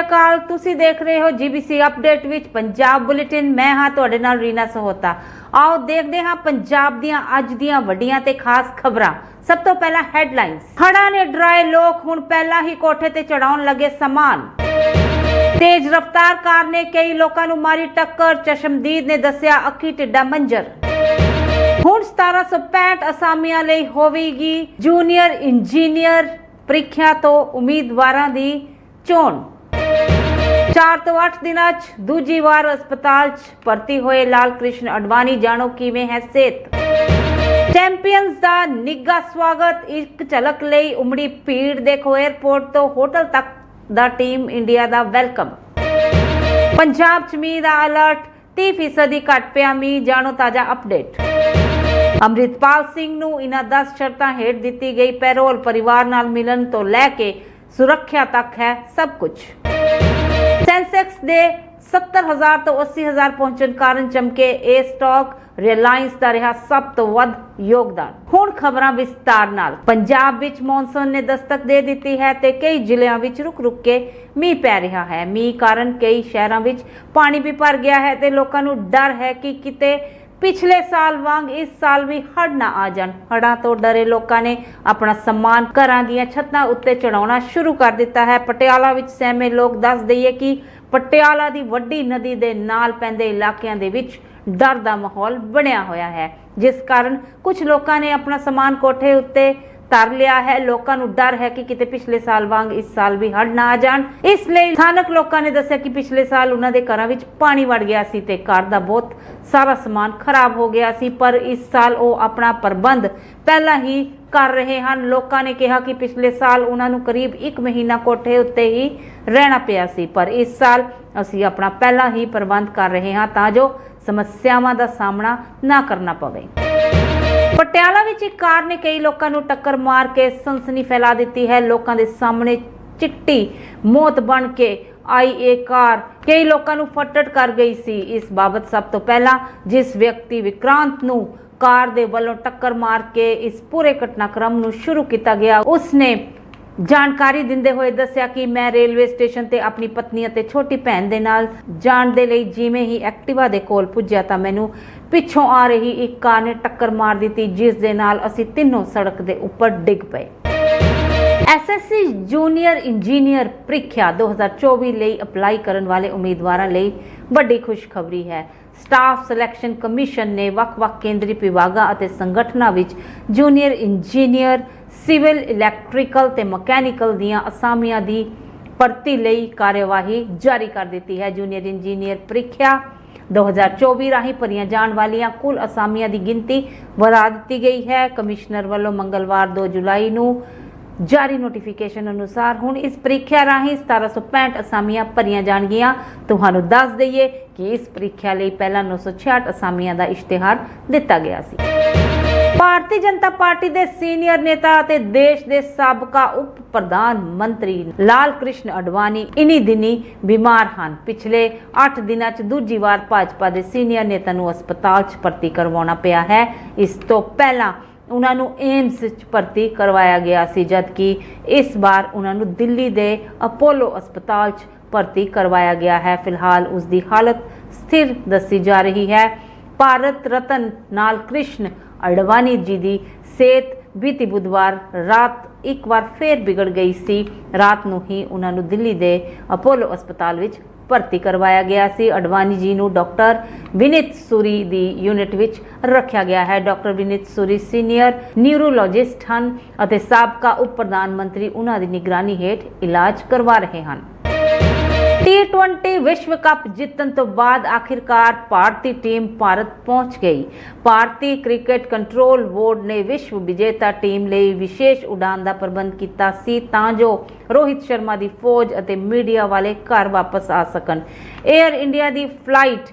ਅਕਾਲ, ਤੁਸੀਂ ਦੇਖ ਰਹੇ ਹੋ ਜੀਬੀਸੀ ਅਪਡੇਟ ਵਿੱਚ ਪੰਜਾਬ ਬੁਲੇਟਿਨ। ਮੈਂ ਹਾਂ ਤੁਹਾਡੇ ਨਾਲ ਰੀਨਾ ਸਹੋਤਾ। ਆਓ ਦੇਖਦੇ ਹਾਂ ਪੰਜਾਬ ਦੀਆਂ ਅੱਜ ਦੀਆਂ ਵੱਡੀਆਂ ਤੇ ਖਾਸ ਖਬਰਾਂ। ਸਭ ਤੋਂ ਪਹਿਲਾਂ ਹੈਡਲਾਈਨਸ ਹੜ੍ਹਾਂ ਨੇ ਡਰਾਏ ਲੋਕ, ਹੁਣ ਪਹਿਲਾਂ ਹੀ ਕੋਠੇ ਤੇ ਚੜਾਉਣ ਲੱਗੇ ਸਮਾਨ। ਤੇਜ਼ ਰਫ਼ਤਾਰ ਕਾਰ ਨੇ ਕਈ ਲੋਕਾਂ ਨੂੰ ਮਾਰੀ ਟੱਕਰ, ਚਸ਼ਮਦੀਦ ਨੇ ਦੱਸਿਆ ਅੱਖੀ ਟਿੱਡਾ ਮੰਜਰ। ਹੁਣ 1765 ਅਸਾਮੀਆਂ ਲਈ ਹੋਵੇਗੀ ਜੂਨੀਅਰ ਇੰਜੀਨੀਅਰ ਪ੍ਰੀਖਿਆ ਤੋਂ ਉਮੀਦਵਾਰਾਂ ਦੀ ਚੋਣ। 4 ਤੋਂ 8 ਦਿਨਾਂ 'ਚ ਦੂਜੀ ਵਾਰ ਹਸਪਤਾਲ 'ਚ ਭਰਤੀ ਹੋਏ ਲਾਲ ਕ੍ਰਿਸ਼ਨ ਅਡਵਾਨੀ, ਜਾਣੋ ਕਿਵੇਂ ਹੈ ਸਿਹਤ? ਚੈਂਪੀਅਨਸ ਦਾ ਨਿੱਘਾ ਸਵਾਗਤ, ਇੱਕ ਝਲਕ ਲਈ ਉਮੜੀ ਭੀੜ ਦੇਖੋ 에ਅਰਪੋਰਟ ਤੋਂ ਹੋਟਲ ਤੱਕ ਦਾ ਟੀਮ ਇੰਡੀਆ ਦਾ ਵੈਲਕਮ। ਪੰਜਾਬ 'ਚ ਮੀਂਹ ਦਾ ਅਲਰਟ 30% ਘਟ ਪਿਆ ਮੀਂਹ, ਜਾਣੋ ਤਾਜ਼ਾ ਅਪਡੇਟ ਅੰਮ੍ਰਿਤਪਾਲ ਸਿੰਘ ਨੂੰ ਇਹਨਾਂ 10 ਸ਼ਰਤਾਂ ਹੇਠ ਦਿੱਤੀ ਗਈ ਪੈਰੋਲ, ਪਰਿਵਾਰ ਨਾਲ ਮਿਲਣ ਤੋਂ ਲੈ ਕੇ ਸੁਰੱਖਿਆ ਤੱਕ ਹੈ ਸਭ ਕੁਝ। ਸੈਂਸੈਕਸ ਦੇ 70000 ਤੋਂ 80000 ਪਹੁੰਚਣ ਕਾਰਨ ਚਮਕੇ ਇਹ ਸਟਾਕ ਰਿਲਾਇੰਸ ਦਾ ਰਿਹਾ ਸਭ ਤੋਂ ਵੱਧ ਯੋਗਦਾਨ। ਹੁਣ ਖਬਰਾਂ ਵਿਸਤਾਰ ਨਾਲ। ਪੰਜਾਬ ਵਿੱਚ ਮੌਨਸੂਨ ਨੇ ਦਸਤਕ ਦੇ ਦਿੱਤੀ ਹੈ ਤੇ ਕਈ ਜ਼ਿਲ੍ਹਿਆਂ ਵਿੱਚ ਰੁਕ-ਰੁਕ ਕੇ ਮੀਂਹ ਪੈ ਰਿਹਾ ਹੈ। ਮੀਂਹ ਕਾਰਨ ਕਈ ਸ਼ਹਿਰਾਂ ਵਿੱਚ ਪਾਣੀ ਵੀ ਭਰ ਗਿਆ ਹੈ ਤੇ ਲੋਕਾਂ ਨੂੰ ਡਰ ਹੈ ਕਿ ਕਿਤੇ ਪਿਛਲੇ ਸਾਲ ਵਾਂਗ ਇਸ ਸਾਲ ਵੀ ਹੜ੍ਹ ਨਾ ਆ ਜਾਣ। ਹੜ੍ਹਾਂ ਤੋਂ ਡਰੇ ਲੋਕਾਂ ਨੇ ਆਪਣਾ ਸਮਾਨ ਘਰਾਂ ਦੀਆਂ ਛੱਤਾਂ ਉੱਤੇ ਚੜਾਉਣਾ ਸ਼ੁਰੂ ਕਰ ਦਿੱਤਾ ਹੈ। ਪਟਿਆਲਾ ਵਿੱਚ ਸਹਿਮੇ ਲੋਕ ਦੱਸ ਦਈਏ ਕਿ ਪਟਿਆਲਾ ਦੀ ਵੱਡੀ ਨਦੀ ਦੇ ਨਾਲ ਪੈਂਦੇ ਇਲਾਕਿਆਂ ਦੇ ਵਿੱਚ ਡਰ ਦਾ ਮਾਹੌਲ ਬਣਿਆ ਹੋਇਆ ਹੈ। ਜਿਸ ਕਾਰਨ ਕੁਝ ਲੋਕਾਂ ਨੇ ਆਪਣਾ ਸਮਾਨ ਕੋਠੇ ਉੱਤੇ ਧਰ ਲਿਆ ਹੈ। ਲੋਕਾਂ ਨੂੰ ਡਰ ਹੈ ਕਿ ਕਿਤੇ ਪਿਛਲੇ ਸਾਲ ਵਾਂਗ ਇਸ ਸਾਲ ਵੀ ਹੜ੍ਹ ਨਾ ਆ ਜਾਣ। ਇਸ ਲਈ ਸਥਾਨਕ ਲੋਕਾਂ ਨੇ ਦੱਸਿਆ ਕਿ ਪਿਛਲੇ ਸਾਲ ਉਹਨਾਂ ਦੇ ਘਰਾਂ ਵਿੱਚ ਪਾਣੀ ਵੜ ਗਿਆ ਸੀ ਤੇ ਘਰ ਦਾ ਬਹੁਤ ਸਾਰਾ ਸਮਾਨ ਖਰਾਬ ਹੋ ਗਿਆ ਸੀ, ਪਰ ਇਸ ਸਾਲ ਉਹ ਆਪਣਾ ਪ੍ਰਬੰਧ ਪਹਿਲਾਂ ਹੀ ਕਰ ਰਹੇ ਹਨ। ਲੋਕਾਂ ਨੇ ਕਿਹਾ ਕਿ ਪਿਛਲੇ ਸਾਲ ਉਹਨਾਂ ਨੂੰ ਕਰੀਬ 1 ਮਹੀਨਾ ਕੋਠੇ ਉੱਤੇ ਹੀ ਰਹਿਣਾ ਪਿਆ ਸੀ, ਪਰ ਇਸ ਸਾਲ ਅਸੀਂ ਆਪਣਾ ਪਹਿਲਾਂ ਹੀ ਪ੍ਰਬੰਧ ਕਰ ਰਹੇ ਹਾਂ ਤਾਂ ਜੋ ਸਮੱਸਿਆਵਾਂ ਦਾ ਸਾਹਮਣਾ ਨਾ ਕਰਨਾ ਪਵੇ। ਪਟਿਆਲਾ ਵਿੱਚ ਇੱਕ ਕਾਰ ਨੇ ਕਈ ਲੋਕਾਂ ਨੂੰ ਟੱਕਰ ਮਾਰ ਕੇ ਸਨਸਨੀ ਫੈਲਾ ਦਿੱਤੀ ਹੈ। ਲੋਕਾਂ ਦੇ ਸਾਹਮਣੇ ਚਿੱਟੀ ਮੌਤ ਬਣ ਕੇ ਆਈ ਇਹ ਕਾਰ। ਕਈ ਲੋਕਾਂ ਨੂੰ ਫੱਟੜ ਕਰ ਗਈ ਸੀ। ਇਸ ਬਾਬਤ ਸਭ ਤੋਂ ਪਹਿਲਾਂ ਜਿਸ ਵਿਅਕਤੀ ਵਿਕਰਾਂਤ ਨੂੰ ਕਾਰ ਦੇ ਵੱਲੋਂ ਟੱਕਰ ਮਾਰ ਕੇ ਇਸ ਪੂਰੇ ਘਟਨਾਕ੍ਰਮ ਨੂੰ ਸ਼ੁਰੂ ਕੀਤਾ ਗਿਆ, ਉਸਨੇ ਜਾਣਕਾਰੀ ਦਿੰਦੇ ਹੋਏ ਦੱਸਿਆ ਕਿ ਮੈਂ ਰੇਲਵੇ ਸਟੇਸ਼ਨ ਤੇ ਆਪਣੀ ਪਤਨੀ ਅਤੇ ਛੋਟੀ ਭੈਣ ਦੇ ਨਾਲ ਜਾਣ ਦੇ ਲਈ ਜਿਵੇਂ ਹੀ ਐਕਟਿਵਾ ਦੇ ਕੋਲ ਪੁੱਜਿਆ ਤਾਂ ਮੈਨੂੰ ਪਿੱਛੋਂ ਆ ਰਹੀ ਇੱਕ ਕਾਰ ਨੇ ਟੱਕਰ ਮਾਰ ਦਿੱਤੀ, ਜਿਸ ਦੇ ਨਾਲ ਅਸੀਂ ਤਿੰਨੋਂ ਸੜਕ ਦੇ ਉੱਪਰ ਡਿੱਗ ਪਏ। ਐਸਐਸਸੀ ਜੂਨੀਅਰ ਇੰਜੀਨੀਅਰ ਪ੍ਰੀਖਿਆ 2024 ਲਈ ਅਪਲਾਈ ਕਰਨ ਵਾਲੇ ਉਮੀਦਵਾਰਾਂ ਲਈ ਵੱਡੀ ਖੁਸ਼ਖਬਰੀ ਹੈ। ਸਟਾਫ ਸਿਲੈਕਸ਼ਨ ਕਮਿਸ਼ਨ ਨੇ ਵੱਖ-ਵੱਖ ਕੇਂਦਰੀ ਵਿਭਾਗਾਂ ਅਤੇ ਸੰਗਠਨਾਂ ਵਿੱਚ ਜੂਨੀਅਰ ਇੰਜੀਨੀਅਰ ਸਿਵਲ, ਇਲੈਕਟ੍ਰੀਕਲ ਤੇ ਮਕੈਨੀਕਲ ਦੀਆਂ ਅਸਾਮੀਆਂ ਦੀ ਭਰਤੀ ਲਈ ਕਾਰਵਾਈ ਜਾਰੀ ਕਰ ਦਿੱਤੀ ਹੈ। ਜੂਨੀਅਰ ਇੰਜੀਨੀਅਰ ਪ੍ਰੀਖਿਆ 2024 ਰਾਹੀਂ ਭਰੀਆਂ ਜਾਣ ਵਾਲੀਆਂ ਕੁੱਲ ਅਸਾਮੀਆਂ ਦੀ ਗਿਣਤੀ ਵਧਾ ਦਿੱਤੀ ਗਈ ਹੈ। ਕਮਿਸ਼ਨਰ ਵੱਲੋਂ ਮੰਗਲਵਾਰ 2 ਜੁਲਾਈ ਨੂੰ ਜਾਰੀ ਨੋਟੀਫਿਕੇਸ਼ਨ ਅਨੁਸਾਰ ਹੁਣ ਇਸ ਪ੍ਰੀਖਿਆ ਰਾਹੀਂ 1765 ਅਸਾਮੀਆਂ ਭਰੀਆਂ ਜਾਣਗੀਆਂ। ਤੁਹਾਨੂੰ ਦੱਸ ਦਈਏ ਕਿ ਇਸ ਪ੍ਰੀਖਿਆ ਲਈ ਪਹਿਲਾਂ 966 ਅਸਾਮੀਆਂ ਦਾ ਇਸ਼ਤਿਹਾਰ ਦਿੱਤਾ ਗਿਆ ਸੀ। ਭਾਰਤੀ ਜਨਤਾ ਪਾਰਟੀ ਦੇ ਸੀਨੀਅਰ ਨੇਤਾ ਅਤੇ ਦੇਸ਼ ਦੇ ਸਾਬਕਾ ਉਪ ਪ੍ਰਧਾਨ ਮੰਤਰੀ ਲਾਲ ਕ੍ਰਿਸ਼ਨ ਅਡਵਾਨੀ ਇਨੀ ਦਿਨੀ ਬਿਮਾਰ ਹਨ। ਪਿਛਲੇ 8 ਦਿਨਾਂ 'ਚ ਦੂਜੀ ਵਾਰ ਭਾਜਪਾ ਦੇ ਸੀਨੀਅਰ ਨੇਤਾ ਨੂੰ ਹਸਪਤਾਲ 'ਚ ਭਰਤੀ ਕਰਵਾਉਣਾ ਪਿਆ ਹੈ। ਇਸ ਤੋਂ ਪਹਿਲਾਂ ਉਹਨਾਂ ਨੂੰ ਏਮਸ 'ਚ ਭਰਤੀ ਕਰਵਾਇਆ ਗਿਆ ਸੀ, ਜਦਕਿ ਇਸ ਵਾਰ ਉਹਨਾਂ ਨੂੰ ਦਿੱਲੀ ਦੇ ਅਪੋਲੋ ਹਸਪਤਾਲ 'ਚ ਭਰਤੀ ਕਰਵਾਇਆ ਗਿਆ ਹੈ। ਫਿਲਹਾਲ ਉਸ ਦੀ ਹਾਲਤ ਸਥਿਰ ਦੱਸੀ ਜਾ ਰਹੀ ਹੈ। ਭਾਰਤ ਰਤਨ ਨਾਲ ਕ੍ਰਿਸ਼ਨ ਅਡਵਾਨੀ ਜੀ ਦੀ ਸਿਹਤ ਬੀਤੀ ਬੁੱਧਵਾਰ ਰਾਤ ਇੱਕ ਵਾਰ ਫੇਰ ਵਿਗੜ ਗਈ ਸੀ। ਰਾਤ ਨੂੰ ਹੀ ਉਹਨਾਂ ਨੂੰ ਦਿੱਲੀ ਦੇ ਅਪੋਲੋ ਹਸਪਤਾਲ ਵਿੱਚ ਭਰਤੀ ਕਰਵਾਇਆ ਗਿਆ ਸੀ। ਅਡਵਾਨੀ ਜੀ ਨੂੰ ਡਾਕਟਰ ਵਿਨੀਤ ਸੂਰੀ ਦੀ ਯੂਨਿਟ ਵਿੱਚ ਰੱਖਿਆ ਗਿਆ ਹੈ। ਡਾਕਟਰ ਵਿਨੀਤ ਸੂਰੀ ਸੀਨੀਅਰ ਨਿਊਰੋਲੋਜਿਸਟ ਹਨ ਅਤੇ ਸਾਬਕਾ ਉਪ ਪ੍ਰਧਾਨ ਮੰਤਰੀ ਉਹਨਾਂ ਦੀ ਨਿਗਰਾਨੀ ਹੇਠ ਇਲਾਜ ਕਰਵਾ ਰਹੇ ਹਨ। T20 ਵਿਸ਼ਵ ਕੱਪ ਜਿੱਤਣ ਤੋਂ ਬਾਅਦ ਆਖਿਰਕਾਰ ਭਾਰਤੀ ਟੀਮ ਭਾਰਤ ਪਹੁੰਚ ਗਈ। ਭਾਰਤੀ ਕ੍ਰਿਕਟ ਕੰਟਰੋਲ ਬੋਰਡ ਨੇ ਵਿਸ਼ਵ ਵਿਜੇਤਾ ਟੀਮ ਲਈ ਵਿਸ਼ੇਸ਼ ਉਡਾਨ ਦਾ ਪ੍ਰਬੰਧ ਕੀਤਾ ਸੀ ਤਾਂ ਜੋ ਰੋਹਿਤ ਸ਼ਰਮਾ ਦੀ ਫੌਜ ਅਤੇ ਮੀਡੀਆ ਵਾਲੇ ਘਰ ਵਾਪਸ ਆ ਸਕਣ। 에ਅਰ ਇੰਡੀਆ ਦੀ ਫਲਾਈਟ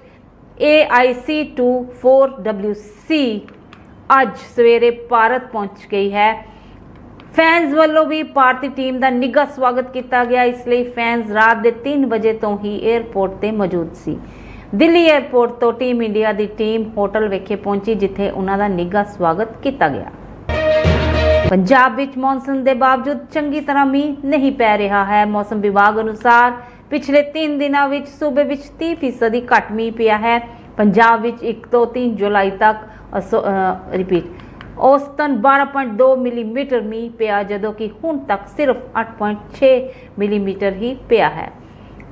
AIC24WC ਅੱਜ ਸਵੇਰੇ ਭਾਰਤ ਪਹੁੰਚ ਗਈ ਹੈ। ਫੈਨਸ ਵੱਲੋਂ ਵੀ ਭਾਰਤੀ ਟੀਮ ਦਾ ਨਿੱਘਾ ਸਵਾਗਤ ਕੀਤਾ ਗਿਆ। ਇਸ ਲਈ ਫੈਨਸ ਰਾਤ ਦੇ 3 ਵਜੇ ਤੋਂ ਹੀ 에ਅਰਪੋਰਟ ਤੇ ਮੌਜੂਦ ਸੀ। ਦਿੱਲੀ 에ਅਰਪੋਰਟ ਤੋਂ ਟੀਮ ਇੰਡੀਆ ਦੀ ਟੀਮ ਹੋਟਲ ਵਿਖੇ ਪਹੁੰਚੀ, ਜਿੱਥੇ ਉਹਨਾਂ ਦਾ ਨਿੱਘਾ ਸਵਾਗਤ ਕੀਤਾ ਗਿਆ। ਪੰਜਾਬ ਵਿੱਚ ਮੌਨਸੂਨ ਦੇ ਬਾਵਜੂਦ ਚੰਗੀ ਤਰ੍ਹਾਂ ਮੀਂਹ ਨਹੀਂ ਪੈ ਰਿਹਾ ਹੈ। ਮੌਸਮ ਵਿਭਾਗ ਅਨੁਸਾਰ ਪਿਛਲੇ 3 ਦਿਨਾਂ ਵਿੱਚ ਸੂਬੇ ਵਿੱਚ 30% ਦੀ ਘੱਟ ਮੀਂਹ ਪਿਆ ਹੈ। ਪੰਜਾਬ ਵਿੱਚ 1 ਤੋਂ 3 ਜੁਲਾਈ ਤੱਕ ਰਿਪੀਟ ਔਸਤਨ 12.2 ਮਿਲੀਮੀਟਰ ਮੀਂਹ ਪਿਆ, ਜਦੋਂ ਕਿ ਹੁਣ ਤੱਕ ਸਿਰਫ 8.6 ਮਿਲੀਮੀਟਰ ਹੀ ਪਿਆ ਹੈ।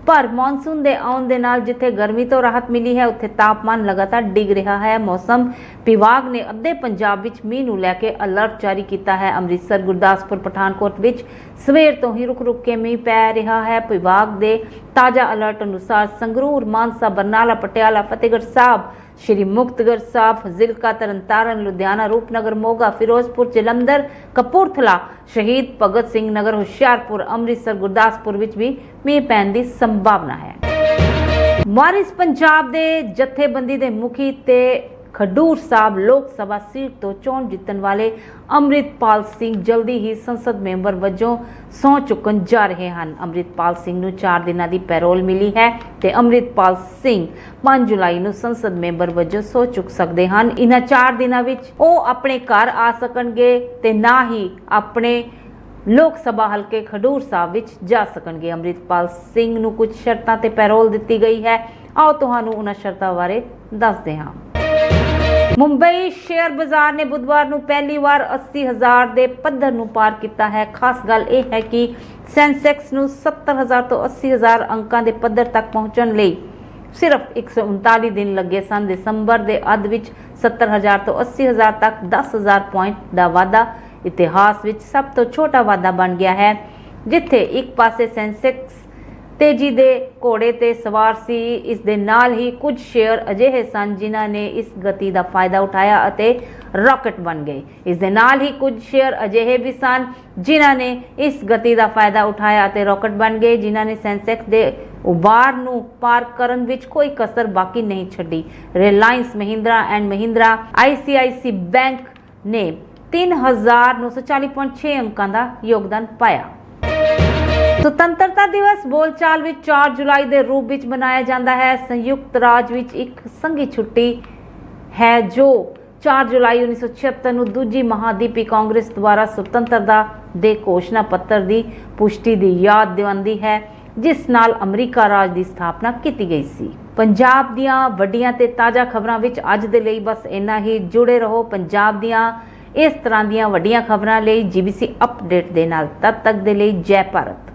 ਪਰ ਮੌਨਸੂਨ ਦੇ ਆਉਣ ਦੇ ਨਾਲ ਜਿੱਥੇ ਗਰਮੀ ਤੋਂ ਰਾਹਤ ਮਿਲੀ ਹੈ, ਉੱਥੇ ਤਾਪਮਾਨ ਲਗਾਤਾਰ ਡਿੱਗ ਰਿਹਾ ਹੈ। ਮੌਸਮ ਵਿਭਾਗ ਨੇ ਅੱਧੇ ਪੰਜਾਬ ਵਿੱਚ ਮੀਂਹ ਨੂੰ ਲੈ ਕੇ ਅਲਰਟ ਜਾਰੀ ਕੀਤਾ ਹੈ। ਅੰਮ੍ਰਿਤਸਰ, ਗੁਰਦਾਸਪੁਰ, ਪਠਾਨਕੋਟ ਵਿੱਚ ਸਵੇਰ ਤੋਂ ਹੀ ਰੁਕ-ਰੁਕ ਕੇ ਮੀਂਹ ਪੈ ਰਿਹਾ ਹੈ। ਵਿਭਾਗ ਦੇ ਤਾਜ਼ਾ ਅਲਰਟ ਅਨੁਸਾਰ ਸੰਗਰੂਰ, ਮਾਨਸਾ, ਬਰਨਾਲਾ, ਪਟਿਆਲਾ, ਫਤਿਹਗੜ੍ਹ ਸਾਹਿਬ, ਸ਼੍ਰੀ ਮੁਕਤਸਰ ਸਾਹਿਬ ਫਜ਼ਿਲਕਾ ਤਰਨਤਾਰਨ ਲੁਧਿਆਣਾ, ਰੂਪਨਗਰ, ਮੋਗਾ, ਫਿਰੋਜ਼ਪੁਰ, ਜਲੰਧਰ, ਕਪੂਰਥਲਾ, ਸ਼ਹੀਦ ਭਗਤ ਸਿੰਘ ਨਗਰ, ਹੁਸ਼ਿਆਰਪੁਰ, ਅੰਮ੍ਰਿਤਸਰ, ਗੁਰਦਾਸਪੁਰ ਵਿੱਚ ਵੀ ਮੀਂਹ ਪੈਣ ਦੀ ਸੰਭਾਵਨਾ ਹੈ। ਵਾਰਿਸ ਪੰਜਾਬ ਦੇ ਜਥੇਬੰਦੀ ਦੇ ਮੁਖੀ ਤੇ ਖਡੂਰ ਸਾਹਿਬ ਲੋਕ ਸਭਾ ਸੀਟ ਤੋਂ ਚੋਣ ਜਿੱਤਣ ਵਾਲੇ ਅੰਮ੍ਰਿਤਪਾਲ ਸਿੰਘ ਜਲਦੀ ਹੀ ਸੰਸਦ ਮੈਂਬਰ ਵਜੋਂ ਸਹੁੰ ਚੁੱਕਣ ਜਾ ਰਹੇ ਹਨ। ਅੰਮ੍ਰਿਤਪਾਲ ਸਿੰਘ ਨੂੰ 4 ਦਿਨਾਂ ਦੀ ਪੈਰੋਲ ਮਿਲੀ ਹੈ ਤੇ ਅੰਮ੍ਰਿਤਪਾਲ ਸਿੰਘ 5 ਜੁਲਾਈ ਨੂੰ ਸੰਸਦ ਮੈਂਬਰ ਵਜੋਂ ਸਹੁੰ ਚੁੱਕ ਸਕਦੇ ਹਨ। ਇਹਨਾਂ 4 ਦਿਨਾਂ ਵਿੱਚ ਉਹ ਆਪਣੇ ਘਰ ਆ ਸਕਣਗੇ ਤੇ ਨਾ ਹੀ ਆਪਣੇ ਲੋਕ ਸਭਾ ਹਲਕੇ ਖਡੂਰ ਸਾਹਿਬ ਵਿੱਚ ਜਾ ਸਕਣਗੇ। ਅੰਮ੍ਰਿਤਪਾਲ ਸਿੰਘ ਨੂੰ ਕੁਝ ਸ਼ਰਤਾਂ ਤੇ ਪੈਰੋਲ ਦਿੱਤੀ ਗਈ ਹੈ। ਆਓ ਤੁਹਾਨੂੰ ਉਹਨਾਂ ਸ਼ਰਤਾਂ ਬਾਰੇ ਦੱਸਦੇ ਹਾਂ। ਮੁੰਬਈ ਸ਼ੇਅਰ ਬਾਜ਼ਾਰ ਨੇ ਬੁੱਧਵਾਰ ਨੂੰ ਪਹਿਲੀ ਵਾਰ 80000 ਦੇ ਪੱਧਰ ਨੂੰ ਪਾਰ ਕੀਤਾ ਹੈ। ਖਾਸ ਗੱਲ ਇਹ ਹੈ ਕਿ ਸੈਂਸੈਕਸ ਨੂੰ 70000 ਤੋਂ 80000 ਅੰਕਾਂ ਦੇ ਪੱਧਰ ਤੱਕ ਪਹੁੰਚਣ ਲਈ ਸਿਰਫ 139 ਦਿਨ ਲੱਗੇ ਸਨ। ਦਸੰਬਰ ਦੇ ਅੱਧ ਵਿੱਚ 70000 ਤੋਂ 80000 ਤੱਕ 10000 ਪੁਆਇੰਟ ਦਾ ਵਾਧਾ ਇਤਿਹਾਸ ਵਿੱਚ ਸਭ ਤੋਂ ਛੋਟਾ ਵਾਧਾ ਬਣ ਗਿਆ ਹੈ, ਜਿੱਥੇ ਇੱਕ ਪਾਸੇ ਸੈਂਸੈਕਸ ਤੇਜ਼ੀ ਦੇ ਘੋੜੇ ਤੇ ਸਵਾਰ ਸੀ। ਇਸ ਦੇ ਨਾਲ ਹੀ ਕੁਝ ਸ਼ੇਅਰ ਅਜਿਹੇ ਸਨ ਜਿਨ੍ਹਾਂ ਨੇ ਇਸ ਗਤੀ ਦਾ ਫਾਇਦਾ ਉਠਾਇਆ ਅਤੇ ਰਾਕਟ ਬਣ ਗਏ। ਇਸ ਦੇ ਨਾਲ ਹੀ ਕੁਝ ਸ਼ੇਅਰ ਅਜਿਹੇ ਵੀ ਸਨ ਜਿਨ੍ਹਾਂ ਨੇ ਇਸ ਗਤੀ ਦਾ ਫਾਇਦਾ ਉਠਾਇਆ ਅਤੇ ਰਾਕਟ ਬਣ ਗਏ, ਜਿਨ੍ਹਾਂ ਨੇ ਸੈਂਸੈਕਸ ਦੇ ਉਬਾਰ ਨੂੰ ਪਾਰ ਕਰਨ ਵਿੱਚ ਕੋਈ ਕਸਰ ਬਾਕੀ ਨਹੀਂ ਛੱਡੀ। Reliance, Mahindra and Mahindra ICICI bank ਨੇ 3940.6 ਅੰਕਾਂ ਦਾ ਯੋਗਦਾਨ ਪਾਇਆ। ਸੁਤੰਤਰ ਸੁਤੰਤਰਤਾ ਦਿਵਸ ਬੋਲਚਾਲ ਵਿੱਚ 4 ਜੁਲਾਈ ਦੇ ਰੂਪ ਵਿੱਚ ਮਨਾਇਆ ਜਾਂਦਾ ਹੈ। ਸੰਯੁਕਤ ਰਾਜ ਵਿੱਚ ਇੱਕ ਸੰਘੀ ਛੁੱਟੀ ਹੈ ਜੋ 4 ਜੁਲਾਈ 1976 ਨੂੰ ਦੂਜੀ ਮਹਾਦੀਪੀ ਕਾਂਗਰਸ ਦੁਆਰਾ ਸੁਤੰਤਰਤਾ ਦੇ ਘੋਸ਼ਣਾ ਪੱਤਰ ਦੀ ਪੁਸ਼ਟੀ ਦੀ ਯਾਦ ਦਿਵਾਉਂਦੀ ਹੈ, ਜਿਸ ਨਾਲ ਅਮਰੀਕਾ ਰਾਜ ਦੀ ਸਥਾਪਨਾ ਕੀਤੀ ਗਈ ਸੀ। ਪੰਜਾਬ ਦੀਆਂ ਵੱਡੀਆਂ ਤੇ ਤਾਜ਼ਾ ਖਬਰਾਂ ਵਿੱਚ ਅੱਜ ਦੇ ਲਈ ਬਸ ਇੰਨਾ ਹੀ। ਜੁੜੇ ਰਹੋ ਪੰਜਾਬ ਦੀਆਂ ਇਸ ਤਰ੍ਹਾਂ ਦੀਆਂ ਵੱਡੀਆਂ ਖਬਰਾਂ ਲਈ ਜੀਬੀਸੀ ਅਪਡੇਟ ਦੇ ਨਾਲ। ਤਦ ਤੱਕ ਦੇ ਲਈ ਜੈ ਭਾਰਤ।